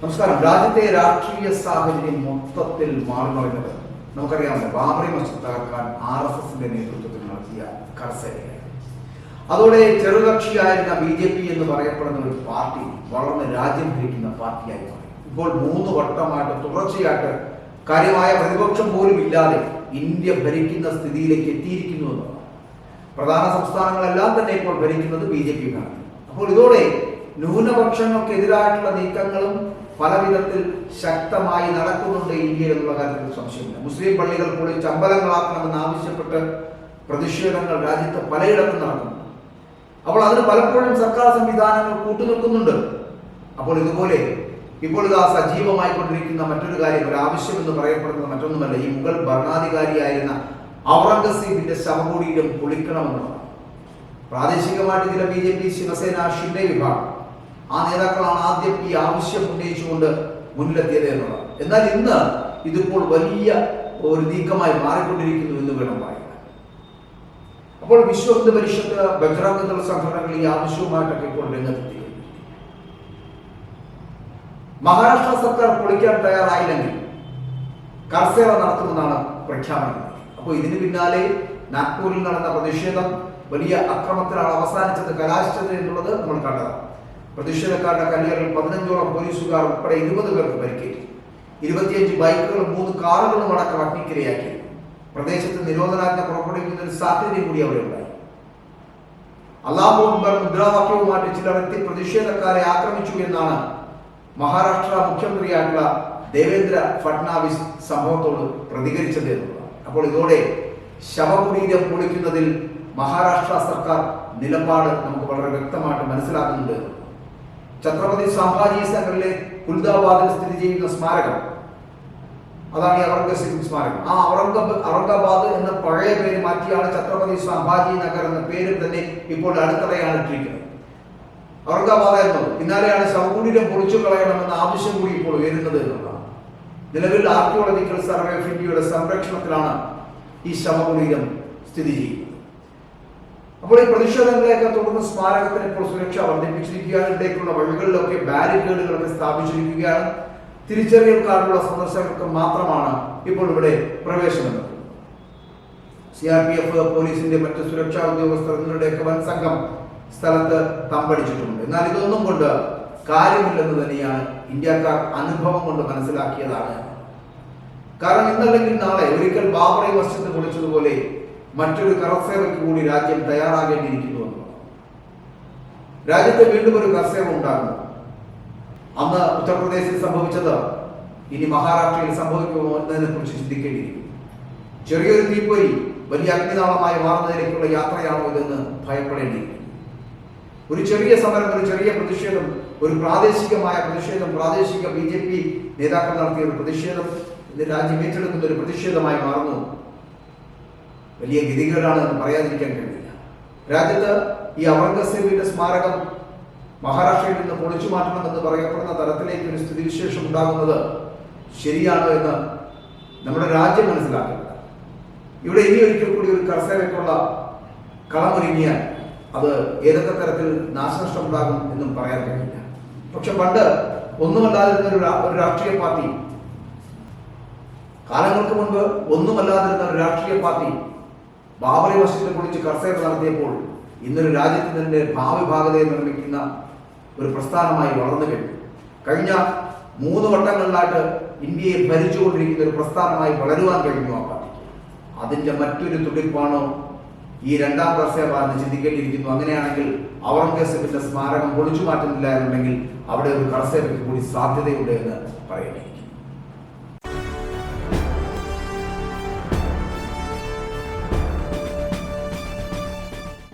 നമസ്കാരം. രാജ്യത്തെ രാഷ്ട്രീയ സാഹചര്യം മൊത്തത്തിൽ മാറി മറിഞ്ഞത് നമുക്കറിയാമല്ലോ ബാബറി മസ്ജിദ് തകർക്കാൻ ആർ എസ് എസിന്റെ നേതൃത്വത്തിൽ നടത്തിയ കർസേനയാണ് അതോടെ ചെറുകക്ഷിയായിരുന്ന ബി ജെ പി എന്ന് പറയപ്പെടുന്ന ഒരു പാർട്ടി വളർന്ന് രാജ്യം ഭരിക്കുന്ന പാർട്ടിയായി മാറി. ഇപ്പോൾ മൂന്ന് വട്ടമായിട്ട് തുടർച്ചയായിട്ട് കാര്യമായ പ്രതിപക്ഷം പോലും ഇല്ലാതെ ഇന്ത്യ ഭരിക്കുന്ന സ്ഥിതിയിലേക്ക് എത്തിയിരിക്കുന്നു എന്നതാണ് പ്രധാന സംസ്ഥാനങ്ങളെല്ലാം തന്നെ ഇപ്പോൾ ഭരിക്കുന്നത് ബി ജെ പിയാണ് അപ്പോൾ ഇതോടെ ന്യൂനപക്ഷങ്ങൾക്കെതിരായിട്ടുള്ള നീക്കങ്ങളും പല വിധത്തിൽ ശക്തമായി നടക്കുന്നുണ്ട് ഇന്ത്യയിൽ എന്നുള്ള കാര്യത്തിൽ സംശയമില്ല. മുസ്ലിം പള്ളികൾ കൂടി ചമ്പലങ്ങളാക്കണമെന്ന് ആവശ്യപ്പെട്ട് പ്രതിഷേധങ്ങൾ രാജ്യത്ത് പലയിടത്തും നടക്കുന്നു. അപ്പോൾ അതിന് പലപ്പോഴും സർക്കാർ സംവിധാനങ്ങൾ കൂട്ടുനിൽക്കുന്നുണ്ട്. അപ്പോൾ ഇതുപോലെ ഇപ്പോൾ ഇത് ആ സജീവമായി കൊണ്ടിരിക്കുന്ന മറ്റൊരു കാര്യം ഒരു ആവശ്യം എന്ന് പറയപ്പെടുന്നത് മറ്റൊന്നുമല്ല. ഈ മുഗൾ ഭരണാധികാരിയായിരുന്ന ഔറംഗസീബിന്റെ ശവകുടീരം പൊളിക്കണമെന്നുള്ളതാണ്. പ്രാദേശികമായിട്ട് ചില B J P Shiv Sena Shinde വിഭാഗം ആ നേതാക്കളാണ് ആദ്യം ഈ ആവശ്യം ഉന്നയിച്ചുകൊണ്ട് മുന്നിലെത്തിയത് എന്നുള്ളത്. എന്നാൽ ഇന്ന് ഇതിപ്പോൾ വലിയ ഒരു നീക്കമായി മാറിക്കൊണ്ടിരിക്കുന്നു എന്ന് വേണം പറയാൻ. അപ്പോൾ വിശ്വ ഹിന്ദു പരിഷത്ത് ബജ്രംഗ് എന്നുള്ള സംഘടനകൾ ഈ ആവശ്യവുമായിട്ടൊക്കെ ഇപ്പോൾ രംഗത്തെത്തി മഹാരാഷ്ട്ര സർക്കാർ പൊളിക്കാൻ തയ്യാറായില്ലെങ്കിൽ കർസേവ നടത്തുമെന്നാണ് പ്രഖ്യാപനം. അപ്പോൾ ഇതിന് പിന്നാലെ നാഗ്പൂരിൽ നടന്ന പ്രതിഷേധം വലിയ അക്രമത്തിലാണ് അവസാനിച്ചത് കലാശിച്ചത് എന്നുള്ളത് നമ്മൾ കണ്ടതാണ്. പ്രതിഷേധക്കാരുടെ കല്ലുകളിൽ പതിനഞ്ചോളം പോലീസുകാർ ഉൾപ്പെടെ ഇരുപത് പേർക്ക് പരിക്കേറ്റു. ഇരുപത്തിയഞ്ച് ബൈക്കുകളും മൂന്ന് കാറുകളും അടക്കം അഗ്നിക്കിരയാക്കി. പ്രദേശത്ത് നിരോധനാജ്ഞ പുറപ്പെടുവിക്കുന്ന ഒരു സാധ്യതയും കൂടി അവിടെ ഉണ്ടായി. അള്ളാഹു മുദ്രാവാക്യവുമായിട്ട് ചിലർ എത്തി പ്രതിഷേധക്കാരെ ആക്രമിച്ചു എന്നാണ് മഹാരാഷ്ട്ര മുഖ്യമന്ത്രിയായിട്ടുള്ള ദേവേന്ദ്ര ഫട്നാവിസ് സംഭവത്തോട് പ്രതികരിച്ചത് എന്നുള്ളതാണ്. അപ്പോൾ ഇതോടെ ശവകുടീരം പൊളിക്കുന്നതിൽ മഹാരാഷ്ട്ര സർക്കാർ നിലപാട് നമുക്ക് വളരെ വ്യക്തമായിട്ട് മനസ്സിലാക്കുന്നുണ്ട് ഛത്രപതി സംഭാജി നഗറിലെ കുൽദാബാദിൽ സ്ഥിതി ചെയ്യുന്ന സ്മാരകം. അതാണ് ഈ ഔറംഗസീബ് സ്മാരകം. ആ ഔറംഗ ഔറംഗാബാദ് എന്ന പഴയ പേര് മാറ്റിയാണ് ഛത്രപതി സംഭാജി നഗർ എന്ന പേര് തന്നെ ഇപ്പോൾ അടുത്തറയാണ് ഇട്ടിരിക്കുന്നത്. ഔറംഗാബാദ് എന്നത് പിന്നാലെയാണ് ശവകുടീരം പൊളിച്ചു കളയണമെന്ന ആവശ്യം കൂടി ഇപ്പോൾ ഉയരുന്നത് എന്നുള്ളതാണ്. നിലവിൽ ആർക്കിയോളജിക്കൽ സർവേ ഓഫ് ഇന്ത്യയുടെ സംരക്ഷണത്തിലാണ് ഈ ശവകുടീരം സ്ഥിതി ചെയ്യുന്നത്. അപ്പോൾ ഈ പ്രതിഷേധങ്ങളെയൊക്കെ തുടർന്ന് സ്മാരകത്തിന് ഇപ്പോൾ സുരക്ഷ വർദ്ധിപ്പിച്ചിരിക്കുകയാണ്. ഇവിടേക്കുള്ള വഴികളിലൊക്കെ ബാരിക്കേഡുകളൊക്കെ സ്ഥാപിച്ചിരിക്കുകയാണ്. തിരിച്ചറിയൽ കാർഡുള്ള സന്ദർശകർക്ക് മാത്രമാണ് ഇപ്പോൾ ഇവിടെ പ്രവേശനം. സി ആർ പി എഫ് പോലീസിന്റെ മറ്റ് സുരക്ഷാ ഉദ്യോഗസ്ഥർ എന്നിവരുടെയൊക്കെ വൻ സംഘം സ്ഥലത്ത് തമ്പടിച്ചിട്ടുണ്ട്. എന്നാൽ ഇതൊന്നും കൊണ്ട് കാര്യമില്ലെന്ന് തന്നെയാണ് ഇന്ത്യക്കാർ അനുഭവം കൊണ്ട് മനസ്സിലാക്കിയതാണ്. കാരണം ഇന്നല്ലെങ്കിൽ നാളെ ഒരിക്കൽ ബാബറി മസ്ജിദ് പൊളിച്ചതുപോലെ മറ്റൊരു കറസേവയ്ക്ക് കൂടി രാജ്യം തയ്യാറാകേണ്ടിയിരിക്കുന്നു എന്നുള്ളതാണ്. രാജ്യത്ത് വീണ്ടും ഒരു കർസേവ ഉണ്ടാകുന്നു. അന്ന് ഉത്തർപ്രദേശിൽ സംഭവിച്ചത് ഇനി മഹാരാഷ്ട്രയിൽ സംഭവിക്കുമോ എന്നതിനെ കുറിച്ച് ചിന്തിക്കേണ്ടിയിരിക്കും ചെറിയൊരു തീപ്പൊരി വലിയ അഗ്നിനാളമായി മാറുന്നതിലേക്കുള്ള യാത്രയാണോ ഇതെന്ന് ഭയപ്പെടേണ്ടിയിരിക്കും ഒരു ചെറിയ സമരം ഒരു ചെറിയ പ്രതിഷേധം ഒരു പ്രാദേശികമായ പ്രതിഷേധം പ്രാദേശിക ബി ജെ പി നേതാക്കൾ നടത്തിയ ഒരു പ്രതിഷേധം രാജ്യം ഏറ്റെടുക്കുന്ന ഒരു പ്രതിഷേധമായി മാറുന്നു. വലിയ ഗതികേടാണെന്ന് പറയാതിരിക്കാൻ കഴിയില്ല. രാജ്യത്ത് ഈ ഔറംഗസേബിന്റെ സ്മാരകം മഹാരാഷ്ട്രയിൽ നിന്ന് പൊളിച്ചു മാറ്റണമെന്ന് പറയപ്പെടുന്ന തരത്തിലേക്ക് ഒരു സ്ഥിതിവിശേഷം ഉണ്ടാകുന്നത് ശരിയാണോ എന്ന് നമ്മുടെ രാജ്യം മനസ്സിലാക്കുന്നത് ഇവിടെ ഇനി ഒരിക്കൽ കൂടി ഒരു കർസേവയ്ക്കുള്ള കളമൊരുങ്ങിയാൽ അത് ഏതൊക്കെ തരത്തിൽ നാശനഷ്ടം ഉണ്ടാകും എന്നും പറയാൻ കഴിയില്ല. പക്ഷെ പണ്ട് ഒന്നുമല്ലാതിരുന്ന ഒരു രാഷ്ട്രീയ പാർട്ടി കാലങ്ങൾക്ക് മുൻപ് ഒന്നുമല്ലാതിരുന്ന ഒരു രാഷ്ട്രീയ പാർട്ടി ബാബറി മസ്ജിദിനെ കുറിച്ച് കർഷകർ നടത്തിയപ്പോൾ ഇന്നൊരു രാജ്യത്തിന്റെ ഭാവി ഭാഗതയെ നിർമ്മിക്കുന്ന ഒരു പ്രസ്ഥാനമായി വളർന്നു കഴിഞ്ഞു. കഴിഞ്ഞ മൂന്ന് വട്ടങ്ങളിലായിട്ട് ഇന്ത്യയെ ഭരിച്ചുകൊണ്ടിരിക്കുന്ന ഒരു പ്രസ്ഥാനമായി വളരുവാൻ കഴിഞ്ഞു ആ പാർട്ടിക്ക്. അതിന്റെ മറ്റൊരു തുടിപ്പാണ് ഈ രണ്ടാം പ്രസേ എന്ന് ചിന്തിക്കേണ്ടിയിരിക്കുന്നു. അങ്ങനെയാണെങ്കിൽ ഔറംഗസേബിന്റെ സ്മാരകം പൊളിച്ചു മാറ്റുന്നില്ല എന്നുണ്ടെങ്കിൽ അവിടെ ഒരു കർഷകർക്ക് കൂടി സാധ്യതയുണ്ട് എന്ന് പറയണേ